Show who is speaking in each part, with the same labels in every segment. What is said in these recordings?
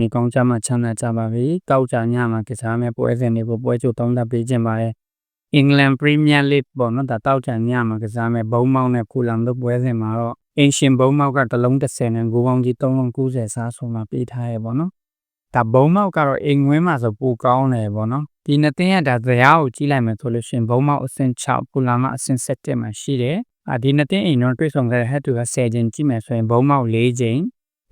Speaker 1: ဒီကောင်းကြမှာချမ်းသာကြပါပြီတောက်ကြညမှာကစားမဲ့ပွဲစဉ်တွေကိုပွဲချုပ်တောင်းတပေးခြင်းပါတယ်အင်္ဂလန်ပရီးမီးယားလိဂ်ပေါ့နော်ဒါတောက်ကြညမှာကစားမဲ့ဘုံမောက်နဲ့ဖူလမ်တို့ပွဲစဉ်မှာတော့အင်ရှင်ဘုံမောက်ကတလုံး30နဲ့ဂိုးပေါင်းကြီး390စားဆုံးမှာပေးထားရပေါ့နော်ဒါဘုံမောက်ကတော့အင်ဝင်းမှာဆိုပိုကောင်းတယ်ပေါ့နော်ဒီနှစ်သင်းရဒါဇရာကိုကြီးလိုက်မယ်ဆိုလို့ရှိရင်ဘုံမောက်အဆင့်6ဖူလမ်ကအဆင့်7မှာရှိတယ်အာဒီနှစ်သင်းအိမ်တော့တွေ့ဆုံခဲ့တဲ့ head to head 10ချိန်ကြည့်မယ်ဆိုရင်ဘုံမောက်4ချိန်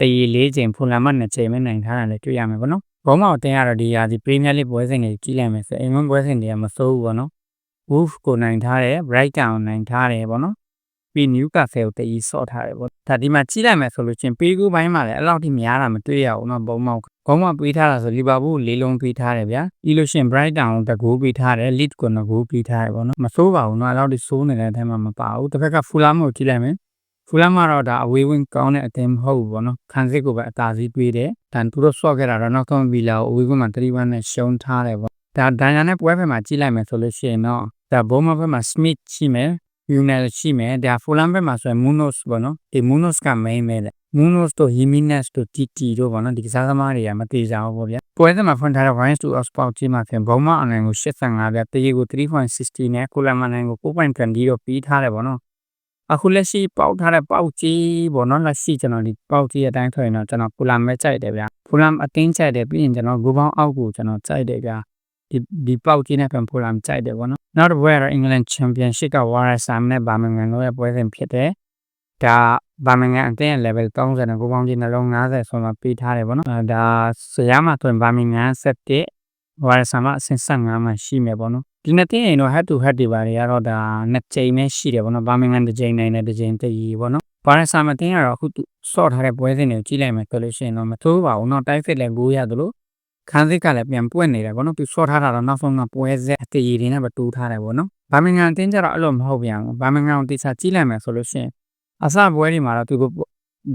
Speaker 1: တရီ၄ချိန်ဖူလာမ2ချိန်ပဲနိုင်ထားတာလည်းတွေ့ရမယ်ပေါ့နော်။ဘောမောက်တင်းကတော့ဒီရာဒီပရီးမီးယားလိပွဲစဉ်တွေကြီးလိုက်မယ်ဆိုအိမ်မွန်းပွဲစဉ်တွေကမစိုးဘူးပေါ့နော်။ Wolf ကိုနိုင်ထားတယ် Brighton ကိုနိုင်ထားတယ်ပေါ့နော်။ပြီး Newcastle ကိုတရီဆော့ထားတယ်ပေါ့။ဒါဒီမှာကြီးလိုက်မယ်ဆိုလို့ချင်းပေးကူးပိုင်းမှာလည်းအဲ့လောက်ထိများတာမတွေ့ရဘူးနော်ဘောမောက်။ဘောမောက်ပေးထားတာဆိုလီဗာပူးလေးလုံးပေးထားတယ်ဗျာ။ပြီးလို့ရှိရင် Brighton ကိုတကူပေးထားတယ် Leeds ကိုတကူပေးထားတယ်ပေါ့နော်။မစိုးပါဘူးနော်အဲ့လောက်ထိစိုးနေတဲ့အထက်မှာမပါဘူး။တစ်ဖက်က Fulham ကိုကြီးလိုက်မယ် ဖူလမ်ကတော့ဒါအဝေးဝင်းကောင်းတဲ့အသင်းမဟုတ်ဘူးပေါ့နော်ခန်းစစ်ကိုပဲအသာစီးပေးတယ်ဒါသူတို့ဆော့ခဲ့တာတော့နောက်ဆုံးဗီလာကိုအဝေးဝင်းမှာ3-1နဲ့ရှုံးထားတယ်ပေါ့ဒါဒန်ယာနဲ့ပွဲဖက်မှာကြီးလိုက်မယ်ဆိုလို့ရှိရင်တော့ဒါဘိုးမဖက်မှာစမစ်ရှိမယ်ယူနယ်ရှိမယ်ဒါဖူလမ်ဘက်မှာဆိုရင်မူနိုစ်ပေါ့နော်ဒီမူနိုစ်က main ပဲလေမူနိုစ်တို့ဟီမီနက်စ်တို့တီတီတို့ပေါ့နော်ဒီကစားသမားတွေကမသေးကြဘူးပေါ့ဗျာပွဲစဉ်မှာဖွင့်ထားတဲ့ Wines to Oxford ကြီးမှာဆိုရင်ဘုံမအနိုင်ကို85ပြတရေကို3.60နဲ့ကိုလမ်မနိုင်ကို4.20တော့ပြီးထားတယ်ပေါ့နော် အခုလက်ရှိပေါက်ထားတဲ့ပေါက်ကြီးပေါ့နော်လက်ရှိကျွန်တော်ဒီပေါက်ကြီးအတိုင်းဆိုရင်တော့ကျွန်တော်ဖူလမ်ပဲကြိုက်တယ်ဗျာဖူလမ်အတင်းကြိုက်တယ်ပြီးရင်ကျွန်တော်ဂိုးပေါင်းအောက်ကိုကျွန်တော်ကြိုက်တယ်ဗျာဒီဒီပေါက်ကြီးနဲ့ပြန်ဖူလမ်ကြိုက်တယ်ပေါ့နော်နောက်တစ်ပွဲကတော့ England Championship က Warsaw နဲ့ Birmingham တို့ရဲ့ပွဲစဉ်ဖြစ်တယ်ဒါ Birmingham အသင်းရဲ့ level 30နဲ့ဂိုးပေါင်းကြီးနှလုံး90ဆိုမှပေးထားတယ်ပေါ့နော်ဒါဆရာမဆိုရင် ဝါရဆာမအဆင့်15မှာရှိမယ်ပေါ့နော်ဒီနေ့တင်ရင်တော့ head to head တွေပါတွေကတော့ဒါနှစ်ချိန်ပဲရှိတယ်ပေါ့နော်ဘာမင်္ဂန်တစ်ချိန်နိုင်တယ်တစ်ချိန်တည်ပေါ့နော်ဘာရဆာမတင်ကတော့အခု short ထားတဲ့ပွဲစဉ်တွေကိုကြည့်လိုက်မယ်ဆိုလို့ရှိရင်တော့မသိုးပါဘူးနော်တိုက်စစ်လည်းကိုးရသလိုခန်းစစ်ကလည်းပြန်ပွင့်နေတယ်ပေါ့နော်သူ short ထားတာတော့နောက်ဆုံးကပွဲဆက်အတည်ရည်တွေနဲ့ပဲတိုးထားတယ်ပေါ့နော်ဘာမင်္ဂန်တင်ကြတော့အဲ့လိုမဟုတ်ပြန်ဘူးဘာမင်္ဂန်ကိုတိကျကြည့်လိုက်မယ်ဆိုလို့ရှိရင်အစပွဲတွေမှာတော့သူက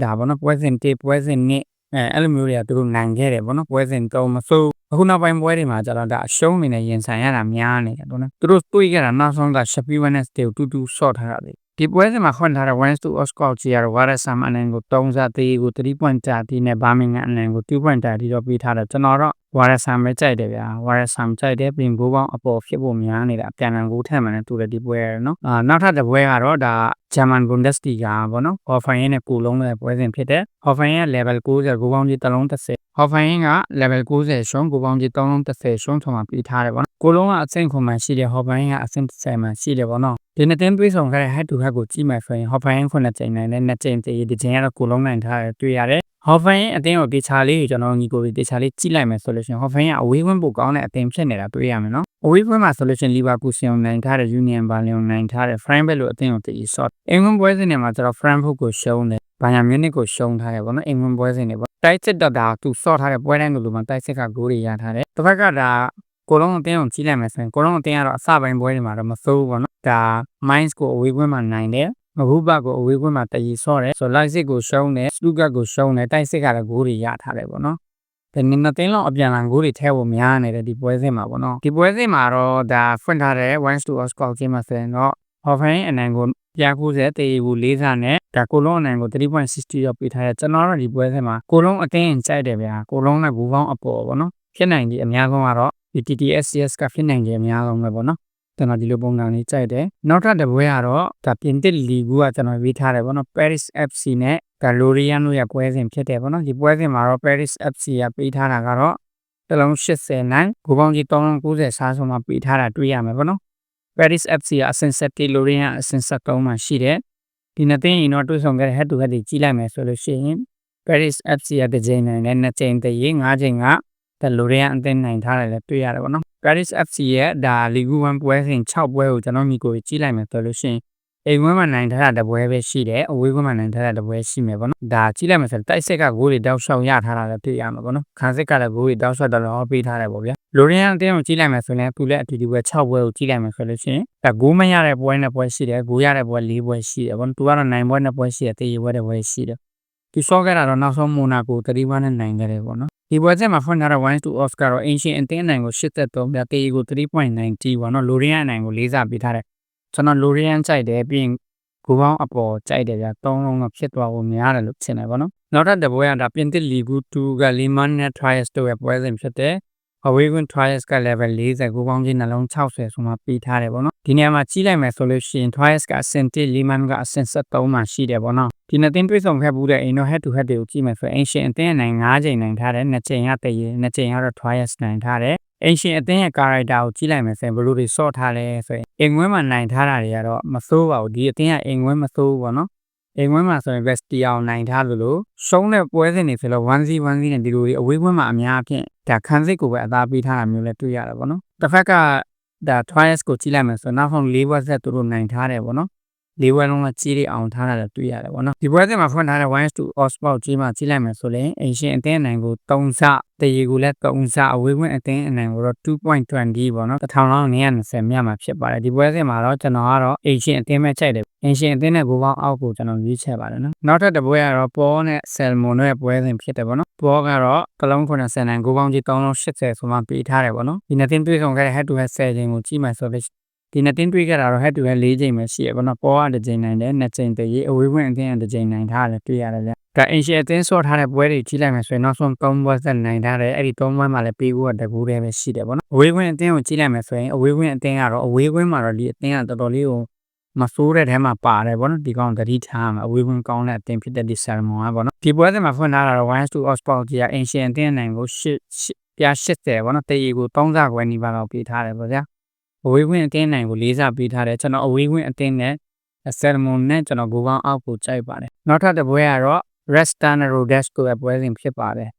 Speaker 1: ဒါပေါ့နော်ပွဲစဉ်1ပွဲစဉ်2အဲအဲ့လိုမျိုးတွေကသူတို့နိုင်ခဲ့တယ်ပေါ့နော်ပွဲစဉ်3မစိုး အခုနောက်ပိုင်းပွဲတွေမှာကျတော့ဒါအရှုံးအနေနဲ့ရင်ဆိုင်ရတာများနေတယ်ပေါ့နော်သူတို့တွေးခဲ့တာနောက်ဆုံးက Sheffield Wednesday ကိုတူတူဆော့ထားတာလေဒီပွဲစဉ်မှာခွင့်ထားတဲ့ Wednesday Oscott ကြီးကတော့ Warsaw အနန်ကို3စားသေးကို3.30နဲ့ Birmingham အနန်ကို2.30တော့ပေးထားတယ်ကျွန်တော်တော့ဝါရဆမ်ပဲကြိုက်တယ်ဗျာဝါရဆမ်ကြိုက်တယ်ပြင်ဘိုးပေါင်းအပေါ်ဖြစ်ဖို့များနေတာအပြန်အလှန်ကိုထက်မှန်တယ်တူတယ်ဒီပွဲရနော်အာနောက်ထပ်တစ်ပွဲကတော့ဒါဂျာမန်ဘွန်ဒက်စတီဂါပေါ့နော်ဟော်ဖိုင်ရဲ့ပူလုံးတဲ့ပွဲစဉ်ဖြစ်တယ်ဟော်ဖိုင်ရဲ့ level 90ကိုပေါင်းကြီးတစ်လုံး30 ဟော်ဖိုင်က level 90ရှုံးကိုပေါင်းကြီး3လုံး30ရှုံးထုံမှာပြီးထားတယ်ပေါ့နော်ကိုလုံးကအဆင့်ခွန်မှရှိတယ်ဟော်ဖိုင်ကအဆင့်30မှရှိတယ်ပေါ့နော်ဒီနှစ်တင်းတွေးဆောင်ခဲ့တဲ့ head to head ကိုကြည့်မှဆိုရင်ဟော်ဖိုင်ခွန်နဲ့ချိန်နိုင်တဲ့နှစ်ချိန်တည်းဒီချိန်ကတော့ကိုလုံးနိုင်ထားတယ်တွေ့ရတယ်ဟော်ဖန်ရဲ့အသင်းကိုတေချာလေးကျွန်တော်ညီကိုတေချာလေးကြည့်လိုက်မယ်ဆိုလို့ရှိရင်ဟော်ဖန်ရဲ့အဝေးဝင်းပိုကောင်းတဲ့အသင်းဖြစ်နေတာတွေ့ရမယ်နော်အဝေးဝင်းမှာဆိုလို့ရှိရင်လီဗာပူးစီယုံနိုင်ထားတဲ့ယူနီယံဘာလီယုံနိုင်ထားတဲ့ဖရန်ဘက်လိုအသင်းကိုတေဆော့အင်္ဂလန်ပွဲစဉ်တွေမှာကျွန်တော်ဖရန်ဖုတ်ကိုရှုံးတယ် ဘာယာမြူနစ်ကိုရှုံးထားတယ်ပေါ့နော်အင်္ဂလန်ပွဲစဉ်တွေပေါ့တိုက်စစ်တော့ဒါသူဆော့ထားတဲ့ပွဲတိုင်းလိုလိုမှာတိုက်စစ်ကဂိုးတွေရထားတယ်တစ်ဖက်ကဒါကိုလုံးအတင်းကိုကြီးလိုက်မယ်ဆိုရင်ကိုလုံးအတင်းကတော့အစပိုင်းပွဲတွေမှာတော့မစိုးဘူးပေါ့နော်ဒါ Minds ကိုအဝေးကွင်းမှာနိုင်တယ်မဟုဘကိုအဝေးကွင်းမှာတည်ဆော့တယ်ဆိုလိုက်စစ်ကိုရှုံးတယ်စတူကတ်ကိုရှုံးတယ်တိုက်စစ်ကလည်းဂိုးတွေရထားတယ်ပေါ့နော်ဒီနေ့နှစ်သိန်းလောက်အပြန်လန်ဂိုးတွေထဲဖို့များနေတယ်ဒီပွဲစဉ်မှာပေါ့နော်ဒီပွဲစဉ်မှာတော့ဒါဖွင့်ထားတဲ့ one to oscar ချင်းမှာဆိုရင်တော့ offline အနံကို ပြ90တေးဘူးလေးစားနဲ့ဒါကိုလုံးအနံကို3.60ရောက်ပေးထားတယ်ကျွန်တော်တို့ဒီပွဲစဉ်မှာကိုလုံးအတင်းကြိုက်တယ်ဗျာကိုလုံးနဲ့ဘူပေါင်းအပေါ်ပေါ့နော်ဖြစ်နိုင်ဒီအများဆုံးကတော့ဒီ TTSCS ကဖြစ်နိုင်တယ်အများဆုံးပဲပေါ့နော်ကျွန်တော်ဒီလိုပုံစံလေးကြိုက်တယ်နောက်ထပ်တစ်ပွဲကတော့ဒါပြင်သစ်လီဂူကကျွန်တော်ရေးထားတယ်ဗောနော် Paris FC နဲ့ဒါ Lorient တို့ရဲ့ပွဲစဉ်ဖြစ်တယ်ဗောနော်ဒီပွဲစဉ်မှာတော့ Paris FC ကပေးထားတာကတော့တလုံး80နိုင်ဂိုးပေါင်းကြီး390စားဆုံးမှာပေးထားတာတွေ့ရမယ်ဗောနော် Paris FC ကအဆင့်7 Lorient ကအဆင့်73မှာရှိတယ်ဒီနှစ်သင်းရင်တော့တွေ့ဆုံခဲ့တဲ့ head to head တွေကြီးလိုက်မယ်ဆိုလို့ရှိရင် Paris FC ကတစ်ချိန်နိုင်နဲ့နှစ်ချိန်တည်း5ချိန်ကဒါ Lorient အသင်းနိုင်ထားတယ်လည်းတွေ့ရတယ်ဗောနော် Paris FC ရဲ့ဒါလီဂူ1ပွဲစဉ်6ပွဲကိုကျွန်တော်ညီကိုကြီးလိုက်မယ်ဆိုလို့ရှိရင် အိမ်ဝင်းမှာနိုင်ထားတာတပွဲပဲရှိတယ်အဝေးဝင်းမှာနိုင်ထားတာတပွဲရှိမယ်ပေါ့နော်ဒါကြီးလိုက်မယ်ဆိုတိုက်စစ်ကဂိုးတွေတောက်လျှောက်ရထားတာလည်းသိရမှာပေါ့နော်ခန်းစစ်ကလည်းဂိုးတွေတောက်လျှောက်တော့ပေးထားတယ်ပေါ့ဗျာလိုရီယန်အတင်းကိုကြီးလိုက်မယ်ဆိုရင်သူလည်းအတူတူပဲ6ပွဲကိုကြီးလိုက်မယ်ဆိုလို့ရှိရင်ဒါဂိုးမရတဲ့ပွဲနဲ့ပွဲရှိတယ်ဂိုးရတဲ့ပွဲ၄ပွဲရှိတယ်ပေါ့နော်သူကတော့9ပွဲနဲ့ပွဲရှိတယ်တေးရွယ်တဲ့ပွဲရှိတယ်ဒီဆော့ခဲ့တာတော့နောက်ဆုံးမိုနာကို31နဲ့နိုင်ခဲ့တယ်ပေါ့နော်ဒီပွဲချက်မှာဖွင့်ထားတဲ့1 to Oscar တော့ Ancient အတင်းနိုင်ကို83ပြတေးကို3.90ပေါ့နော်လိုရီယန်နိုင်ကိုလေးစားပေးထားတယ် ကျွန်တော်လိုရီယန်ကြိုက်တယ်ပြီးရင်ကိုပေါင်းအပေါ်ကြိုက်တယ်ဗျာသုံးလုံးတော့ဖြစ်သွားဖို့များတယ်လို့ထင်တယ်ပေါ့နော်နောက်ထပ်တစ်ပွဲကဒါပြင်သစ်လီဂူ2ကလီမန်နဲ့ Trials တို့ရဲ့ပွဲစဉ်ဖြစ်တဲ့ away win Trials က level 40ကိုပေါင်းချင်းနှလုံး60ဆိုမှပြီးထားတယ်ပေါ့နော်ဒီနေရာမှာကြီးလိုက်မယ်ဆိုလို့ရှိရင် Trials ကအဆင့်1 Liman ကအဆင့်73မှာရှိတယ်ပေါ့နော်ဒီနှစ်သင်းတွေ့ဆုံခဲ့ဘူးတဲ့အိမ်တော့ head to head တွေကိုကြည့်မယ်ဆိုရင် Ancient အသင်းအနိုင်9ချိန်နိုင်ထားတယ်2ချိန်ကတည်ရ2ချိန်ကတော့ Trials နိုင်ထားတယ် အင်ရှင်အသင်းရဲ့ character ကိုကြည့်လိုက်မယ်ဆိုရင်ဘယ်လိုတွေစော့ထားလဲဆိုရင်အင်ငွဲမှာနိုင်ထားတာတွေကတော့မစိုးပါဘူးဒီအသင်းကအင်ငွဲမစိုးဘူးပေါ့နော်အိမ်ဝင်းမှာဆိုရင် Vestia ကိုနိုင်ထားလို့လို့ရှုံးတဲ့ပွဲစဉ်တွေဆိုတော့1-0 1-0နဲ့ဒီလိုတွေအဝေးဝင်းမှာအများအပြားဒါခန်းစစ်ကိုပဲအသာပေးထားတာမျိုးလည်းတွေ့ရတာပေါ့နော်တစ်ဖက်ကဒါ Trials ကိုကြည့်လိုက်မယ်ဆိုတော့နောက်ဆုံး၄ဘွဲဆက်သူတို့နိုင်ထားတယ်ပေါ့နော် လေးဝဲလုံးကကြီးလေးအောင်ထားတာလည်းတွေ့ရတယ်ပေါ့နော်ဒီပွဲစဉ်မှာဖွင့်ထားတဲ့1 to Oxford ကြီးမှာကြီးလိုက်မယ်ဆိုရင်အင်ရှင်အသင်းအနိုင်ကို3ဆတရေကိုလည်း3ဆအဝေးဝင်အသင်းအနိုင်ကိုတော့2.20ပေါ့နော်1000လောက်920မြတ်မှာဖြစ်ပါတယ်ဒီပွဲစဉ်မှာတော့ကျွန်တော်ကတော့အင်ရှင်အသင်းပဲချိန်တယ်အင်ရှင်အသင်းနဲ့ဘူပေါင်းအောက်ကိုကျွန်တော်ရွေးချယ်ပါတယ်နော်နောက်ထပ်တစ်ပွဲကတော့ပေါ်နဲ့ဆယ်မွန်တို့ရဲ့ပွဲစဉ်ဖြစ်တယ်ပေါ့နော်ပေါ်ကတော့ကလုံး90နိုင်ကိုပေါင်းကြီး380ဆိုမှပေးထားတယ်ပေါ့နော်ဒီနေ့တင်တွေ့ဆုံခဲ့တဲ့ head to head 10ချိန်ကိုကြည့်မှဆိုလို့ ဒီနှစ်တင်းတွေးခဲ့တာတော့ head to head ၄ချိန်ပဲရှိရပါတော့ပေါ်ကတစ်ချိန်နိုင်တယ်နှစ်ချိန်တည်းရေးအဝေးဝင်အသင်းကတစ်ချိန်နိုင်ထားတယ်တွေ့ရတယ်ဗျဒါအင်ရှယ်အသင်းဆော့ထားတဲ့ပွဲတွေကြီးလိုက်မယ်ဆိုရင်နောက်ဆုံး3ပွဲဆက်နိုင်ထားတယ်အဲ့ဒီ3ပွဲမှာလည်းပေးဖို့တကူတည်းပဲရှိတယ်ပေါ့နော်အဝေးဝင်အသင်းကိုကြီးလိုက်မယ်ဆိုရင်အဝေးဝင်အသင်းကတော့အဝေးဝင်မှာတော့ဒီအသင်းကတော်တော်လေးကိုမဆိုးတဲ့ထဲမှာပါတယ်ဗောနော်ဒီကောင်တတိထားမှာအဝေးဝင်ကောင်းတဲ့အသင်းဖြစ်တဲ့ဒီဆာမွန်ကဗောနော်ဒီပွဲစဉ်မှာဖွင့်ထားတာတော့1 to Oxford ကြီးကအင်ရှယ်အသင်းနိုင်ကို8ပြ80ဗောနော်တေးရီကို3ဆခွဲနီးပါးလောက်ပေးထားတယ်ဗောဗျာ အဝေးဝင်အသင်းနိုင်ကိုလေးစားပေးထားတယ်ကျွန်တော်အဝေးဝင်အသင်းနဲ့ဆယ်မွန်နဲ့ကျွန်တော်ဂိုးကောင်းအောက်ကိုကြိုက်ပါတယ်နောက်ထပ်တစ်ပွဲကတော့ Resta နဲ့ Rodes ကိုပဲပွဲစဉ်ဖြစ်ပါတယ်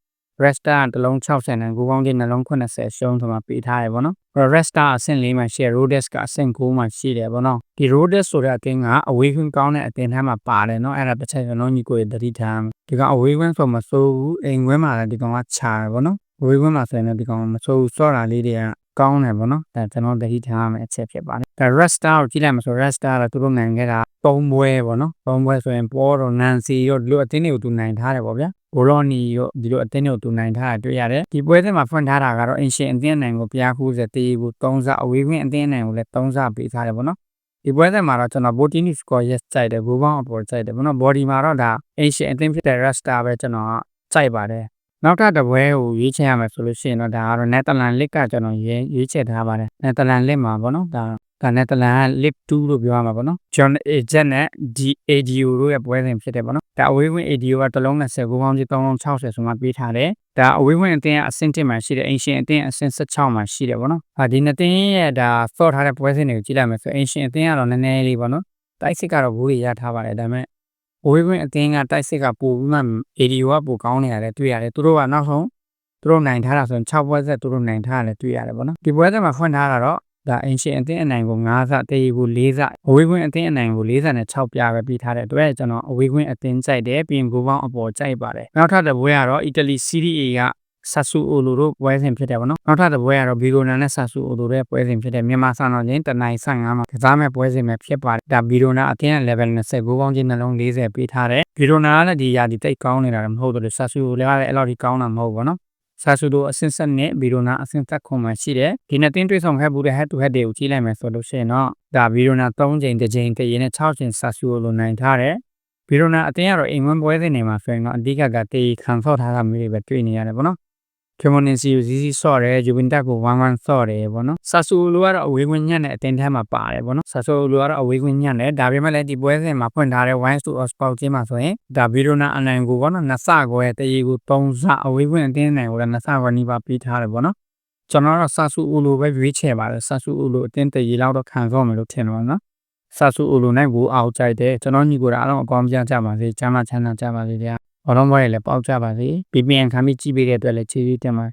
Speaker 1: Resta ကတလုံး60နဲ့ဂိုးကောင်းချင်းနှလုံး80ရှုံးဆိုမှပေးထားတယ်ဗောနော် Resta အဆင့်၄မှာရှိရ Rodes ကအဆင့်9မှာရှိတယ်ဗောနော်ဒီ Rodes ဆိုတဲ့အသင်းကအဝေးဝင်ကောင်းတဲ့အသင်းထဲမှာပါတယ်နော်အဲ့ဒါတစ်ချက်ကျွန်တော်ညီကိုရတတိထားဒီကောင်အဝေးဝင်ဆိုမစိုးဘူးအိမ်ဝင်းမှာလည်းဒီကောင်ကခြာတယ်ဗောနော်အဝေးဝင်မှာဆိုရင်လည်းဒီကောင်မစိုးဘူးစော့တာလေးတွေက ကောင်းတယ်ဗောနော်ဒါကျွန်တော်တတိထားမယ်အချက်ဖြစ်ပါတယ်ဒါ Resta ကိုကြည့်လိုက်မှာဆို Resta ကသူတို့နိုင်ခဲ့တာ၃ပွဲဗောနော်၃ပွဲဆိုရင်ပေါ်တော့ Nancy ရောဒီလိုအသင်းတွေကိုသူနိုင်ထားတယ်ဗောဗျာဂိုရော်နီရောဒီလိုအသင်းတွေကိုသူနိုင်ထားတာတွေ့ရတယ်ဒီပွဲစဉ်မှာဖွင့်ထားတာကတော့အင်ရှင်အသင်းနိုင်ကိုပြားကူးစေတေးကို၃ဆအဝေးကွင်းအသင်းနိုင်ကိုလည်း၃ဆပေးထားတယ်ဗောနော်ဒီပွဲစဉ်မှာတော့ကျွန်တော် Botini score yes ကြိုက်တယ်ဘူပေါင်းအပေါ်ကြိုက်တယ်ဗောနော် body မှာတော့ဒါ ancient အသင်းဖြစ်တဲ့ Rasta ပဲကျွန်တော်ကြိုက်ပါတယ် နောက်ထပ်တစ်ပွဲကိုရွေးချယ်ရမယ်ဆိုလို့ရှိရင်တော့ဒါကတော့ Netherlands League ကကျွန်တော်ရွေးရွေးချယ်ထားပါတယ် Netherlands League မှာပေါ့နော်ဒါဒါ Netherlands League 2လို့ပြောရမှာပေါ့နော် John Agent နဲ့ DADO တို့ရဲ့ပွဲစဉ်ဖြစ်တယ်ပေါ့နော်ဒါအဝေးဝင် ADO ကတစ်လုံး20ကိုပေါင်းကြီး360ဆိုမှပေးထားတယ်ဒါအဝေးဝင်အသင်းကအဆင့်1မှာရှိတယ်အင်ရှင်အသင်းအဆင့်16မှာရှိတယ်ပေါ့နော်ဟာဒီနှစ်သင်းရဲ့ဒါ sort ထားတဲ့ပွဲစဉ်တွေကိုကြည့်လိုက်မယ်ဆိုအင်ရှင်အသင်းကတော့နည်းနည်းလေးပေါ့နော်တိုက်စစ်ကတော့ဘူးတွေရထားပါတယ်ဒါပေမဲ့ ဝေးဝင်အသင်းကတိုက်စစ်ကပိုပြီးမှ ADO ကပိုကောင်းနေရတယ်တွေ့ရတယ်သူတို့ကနောက်ဆုံးသူတို့နိုင်ထားတာဆိုရင်6ပွဲဆက်သူတို့နိုင်ထားတယ်တွေ့ရတယ်ပေါ့နော်ဒီပွဲဆက်မှာဖွင့်ထားတာတော့ဒါအင်ရှင်အသင်းအနိုင်ကို9ဆတေးကို4ဆအဝေးကွင်းအသင်းအနိုင်ကို4ဆနဲ့6ပြပဲပြီးထားတဲ့အတွက်ကျွန်တော်အဝေးကွင်းအသင်းကြိုက်တယ်ပြင်ကိုပေါင်းအပေါ်ကြိုက်ပါတယ်နောက်ထပ်တစ်ပွဲကတော့အီတလီ Serie A က ဆာဆူအိုလိုတို့ပွဲစဉ်ဖြစ်တယ်ဗောနော်နောက်ထပ်တစ်ပွဲကတော့ဘီရိုနာနဲ့ဆာဆူအိုလိုတဲ့ပွဲစဉ်ဖြစ်တယ်မြန်မာစံတော်ချင်းတနိုင်15မှာကစားမဲ့ပွဲစဉ်ပဲဖြစ်ပါတယ်ဒါဘီရိုနာအသင်းရဲ့ level 29ပေါင်းချင်းနှလုံး40ပေးထားတယ်ဘီရိုနာကလည်းဒီရာဒီတိတ်ကောင်းနေတာမဟုတ်တော့ဆာဆူအိုလည်းအဲ့လောက်ထိကောင်းတာမဟုတ်ဘူးဗောနော်ဆာဆူဒိုအဆင့်ဆက်နဲ့ဗီရိုနာအဆင့်သက်ခွန်မှာရှိတယ်ဒီနှစ်တင်းတွေ့ဆုံခဲ့မှုတဲ့ head to head တွေကိုကြည့်လိုက်မယ်ဆိုလို့ရှိရင်တော့ဒါဗီရိုနာ3ချိန်တစ်ချိန်တရင်းနဲ့6ချိန်ဆာဆူဒိုလိုနိုင်ထားတယ်ဗီရိုနာအတင်းကတော့အိမ်ဝန်းပွဲစဉ်တွေမှာဆိုရင်တော့အဓိကကတေးခံဆော့ထားတာမျိုးတွေပဲတွေ့နေရတယ်ပေါ့နော် ကမွန်နင်စီကိုစီစီဆော့တယ်ဂျူဗင်တက်ကိုဝမ်ဝမ်ဆော့တယ်ပေါ့နော်ဆာဆူလိုကတော့အဝေးဝင်ညံ့တဲ့အတင်းထဲမှာပါတယ်ပေါ့နော်ဆာဆူလိုကတော့အဝေးဝင်ညံ့တယ်ဒါပေမဲ့လည်းဒီပွဲစဉ်မှာဖွင့်ထားတဲ့ wines to sport ချင်းမှာဆိုရင်ဒါဗီရိုနာအနိုင်ကိုပေါ့နော်နှစ်ဆခွဲတရေကို3ဆအဝေးဝင်အတင်းနိုင်ကိုလည်းနှစ်ဆခွဲနီးပါးပြီးထားတယ်ပေါ့နော်ကျွန်တော်တော့ဆာဆူအိုလိုပဲရွေးချယ်ပါတယ်ဆာဆူအိုလိုအတင်းတရေလောက်တော့ခံစောမယ်လို့ထင်တော့နော်ဆာဆူအိုလိုနဲ့ကိုအောက်ကြိုက်တယ်ကျွန်တော်ညီကိုအားလုံးအကောင်းပြကြပါစေချမ်းသာချမ်းသာကြပါစေဗျာ ဘောလုံးပွဲလည်းပေါက်ကြပါစေ BPN ခံပြီးကြည့်ပေးတဲ့အတွက်လည်းကျေးဇူးတင်ပါတယ်